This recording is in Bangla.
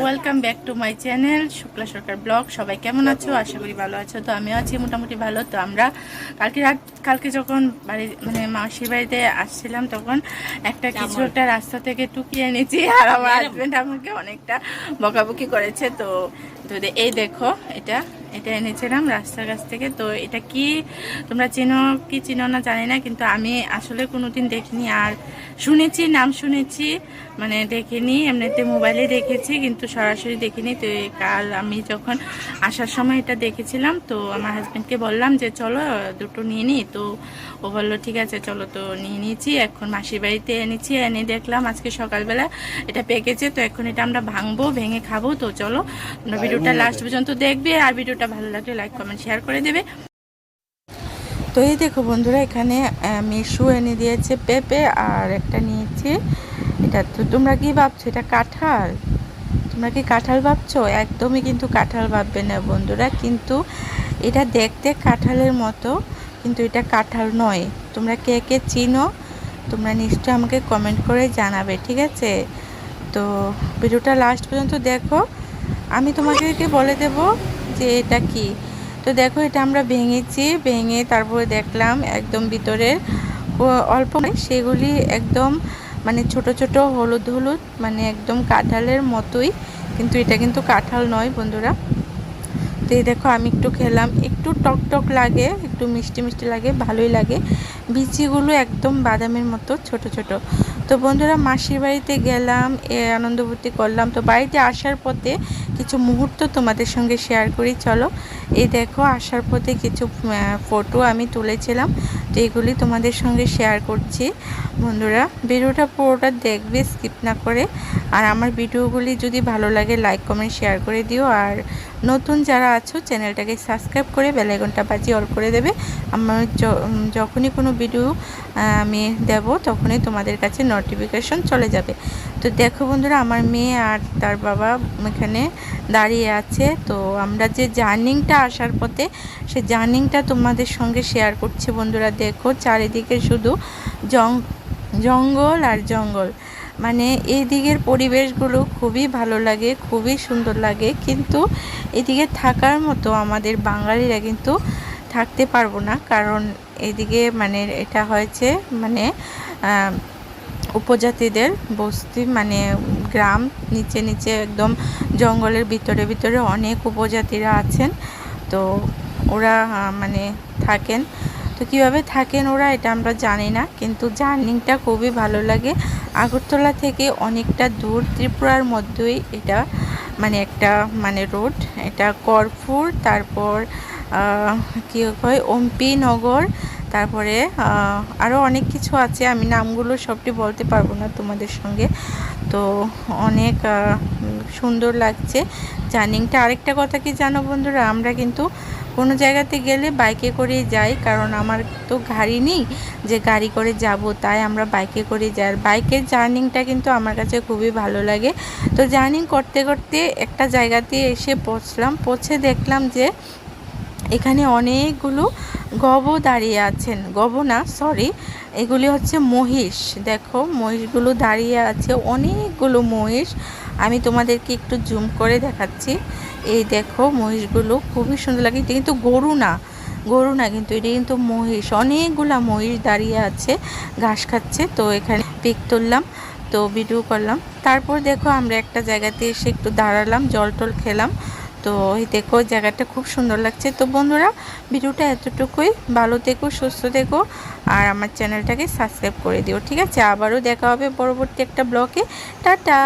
Welcome back to my channel Shukla Sarkar blog সবাই কেমন আছো? আশা করি ভালো আছো। তো আমিও আছি মোটামুটি ভালো। তো আমরা কালকে রাত কালকে যখন বাড়ি মানে মাসির বাড়িতে আসছিলাম তখন একটা কিছু একটা রাস্তা থেকে টুকিয়ে এনেছি। আর আমার হাজব্যান্ড আমাকে অনেকটা বকাবকি করেছে। তো তো এই দেখো এটা এটা এনেছিলাম রাস্তার কাছ থেকে। তো এটা কি তোমরা চেনো কি চিনো না জানি না কিন্তু আমি আসলে কোনোদিন দেখিনি। আর শুনেছি নাম শুনেছি মানে দেখিনি এমনিতে মোবাইলে দেখেছি কিন্তু সরাসরি দেখিনি। তো কাল আমি যখন আসার সময় এটা দেখেছিলাম তো আমার হাজব্যান্ডকে বললাম যে চলো দুটো নিয়ে নিই তো ও বলল ঠিক আছে চলো তো নিয়ে নিয়েছি। এখন মাসির বাড়িতে এনেছি এনে দেখলাম আজকে সকালবেলা এটা পেকেছে তো এখন এটা আমরা ভাঙবো ভেঙে খাব। তো চলো ভিডিওটা লাস্ট পর্যন্ত দেখবে আর ভিডিওটা ভালো লাগলে লাইক কমেন্ট শেয়ার করে দেবে। তো এই দেখো বন্ধুরা, এখানে মিশু এনে দিয়েছে পেঁপে আর একটা নিয়েছি। এটা তো তোমরা কি ভাবছ? এটা কাঁঠাল? তোমরা কি কাঁঠাল ভাবছ? একদমই কিন্তু কাঁঠাল ভাববে না বন্ধুরা, কিন্তু এটা দেখতে কাঁঠালের মতো, কিন্তু এটা কাঁঠাল নয়। তোমরা কে কে চিনো, তোমরা নিশ্চয়ই আমাকে কমেন্ট করে জানাবে, ঠিক আছে? তো ভিডিওটা লাস্ট পর্যন্ত দেখো। আমি তোমাকে বলে দেব যে এটা কি? তো দেখো এটা আমরা ভেঙেছি ভেঙে তারপরে দেখলাম একদম ভিতরের অল্প নয়, সেগুলি একদম মানে ছোট ছোট হলুদ হলুদ মানে একদম কাঁঠালের মতোই কিন্তু এটা কিন্তু কাঁঠাল নয় বন্ধুরা। তো এই দেখো আমি একটু খেলাম একটু টক টক লাগে একটু মিষ্টি মিষ্টি লাগে ভালোই লাগে। বিচিগুলো একদম বাদামের মতো ছোট ছোট। তো বন্ধুরা মাসির বাড়িতে গেলাম এ আনন্দভর্তি করলাম। তো বাড়িতে আসার পথে কিছু মুহূর্ত তোমাদের সঙ্গে শেয়ার করি, চলো। এই দেখো, আসার পথে কিছু ফটো আমি তুলেছিলাম, তো এগুলি তোমাদের সঙ্গে শেয়ার করছি। বন্ধুরা, ভিডিওটা পুরোটা দেখবে স্কিপ না করে। আর আমার ভিডিওগুলি যদি ভালো লাগে লাইক কমেন্ট শেয়ার করে দিও। আর নতুন যারা আছো চ্যানেলটাকে সাবস্ক্রাইব করে বেলাইকনটা বাজিয়ে অল করে দেবে। আমার যখনই কোনো ভিডিও আমি দেব, তখনই তোমাদের কাছে নোটিফিকেশন চলে যাবে। তো দেখো বন্ধুরা, আমার মেয়ে আর তার বাবা এখানে দাঁড়িয়ে আছে। তো আমরা যে জার্নিংটা আসার পথে, সে জার্নিংটা তোমাদের সঙ্গে শেয়ার করছি বন্ধুরা, দেখো চারিদিকে শুধু জং, জঙ্গল আর জঙ্গল। মানে এই দিকের পরিবেশগুলো খুবই ভালো লাগে, খুবই সুন্দর লাগে, কিন্তু এদিকে থাকার মতো আমাদের বাঙালিরা কিন্তু থাকতে পারব না। কারণ এদিকে মানে এটা হয়েছে মানে উপজাতিদের বস্তি মানে গ্রাম, নিচে নিচে একদম জঙ্গলের ভিতরে ভিতরে অনেক উপজাতিরা আছেন। তো ওরা মানে থাকেন। তো কীভাবে থাকেন ওরা এটা আমরা জানি না, কিন্তু জার্নিংটা খুবই ভালো লাগে। আগরতলা থেকে অনেকটা দূর, ত্রিপুরার মধ্যেই এটা মানে একটা মানে রোড। এটা করফুর, তারপর কী হয়, ওমপি নগর তারপরে আরও অনেক কিছু আছে। আমি নামগুলো সবটি বলতে পারব না তোমাদের সঙ্গে। তো অনেক সুন্দর লাগছে জার্নিংটা। আরেকটা কথা কি জানো বন্ধুরা? আমরা কিন্তু কোনো জায়গাতে গেলে বাইকে করেই যাই, কারণ আমার তো গাড়ি নেই যে গাড়ি করে যাব, তাই আমরা বাইকে করে যাই। আর বাইকের জার্নিংটা কিন্তু আমার কাছে খুবই ভালো লাগে। তো জার্নিং করতে করতে একটা জায়গাতে এসে পৌঁছলাম। পৌঁছে দেখলাম যে এখানে অনেকগুলো গব দাঁড়িয়ে আছেন। গব না সরি এগুলি হচ্ছে মহিষ। দেখো, মহিষগুলো দাঁড়িয়ে আছে, অনেকগুলো মহিষ। আমি তোমাদেরকে একটু জুম করে দেখাচ্ছি। এই দেখো, মহিষগুলো খুবই সুন্দর লাগে। এটা কিন্তু গরু না গরু না কিন্তু, এটা কিন্তু মহিষ। অনেকগুলা মহিষ দাঁড়িয়ে আছে, ঘাস খাচ্ছে। তো এখানে পিক তুললাম, তো ভিডিও করলাম। তারপর দেখো, আমরা একটা জায়গাতে এসে একটু দাঁড়ালাম জল টল খেলাম। তো এই দেখো, জায়গাটা খুব সুন্দর লাগছে। তো বন্ধুরা, ভিডিওটা এতটুকুই। ভালো দেখো সুস্থ দেখো আর আমার চ্যানেলটাকে সাবস্ক্রাইব করে দিও, ঠিক আছে? আবারও দেখা হবে পরবর্তী একটা ব্লগে। টাটা!